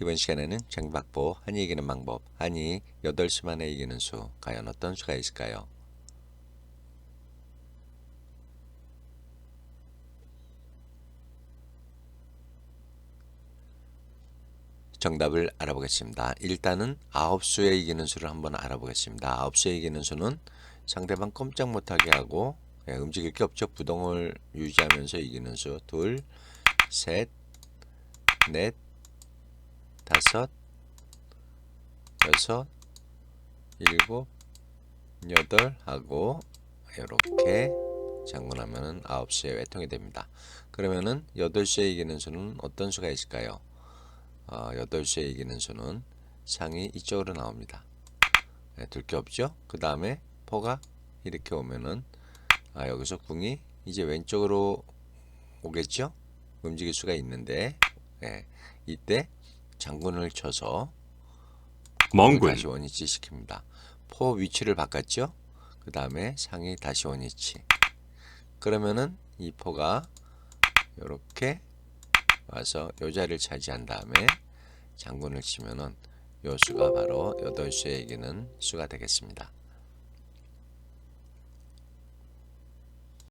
이번 시간에는 정박보 한이 이기는 방법 한이 8수 만에 이기는 수 과연 어떤 수가 있을까요? 정답을 알아보겠습니다. 일단은 아홉 수에 이기는 수를 한번 알아보겠습니다. 아홉 수에 이기는 수는 상대방 꼼짝 못하게 하고 예, 움직일 게 없죠. 부동을 유지하면서 이기는 수 둘, 셋, 넷, 다섯, 여섯, 일곱, 여덟 하고 이렇게 아홉 수의 외통이 됩니다. 그러면은 여덟 수에 이기는 수는 어떤 수가 있을까요? 어, 8수에 이기는 수는 상이 이쪽으로 나옵니다. 네, 둘게 없죠? 그 다음에 포가 이렇게 오면은 아, 여기서 궁이 이제 왼쪽으로 오겠죠? 움직일 수가 있는데 네, 이때 장군을 쳐서 멍군, 다시 원위치 시킵니다. 포 위치를 바꿨죠? 그 다음에 상이 다시 원위치. 그러면은 이 포가 이렇게 와서 요 자리를 차지한 다음에 장군을 치면은 요 수가 바로 8수에 이기는 수가 되겠습니다.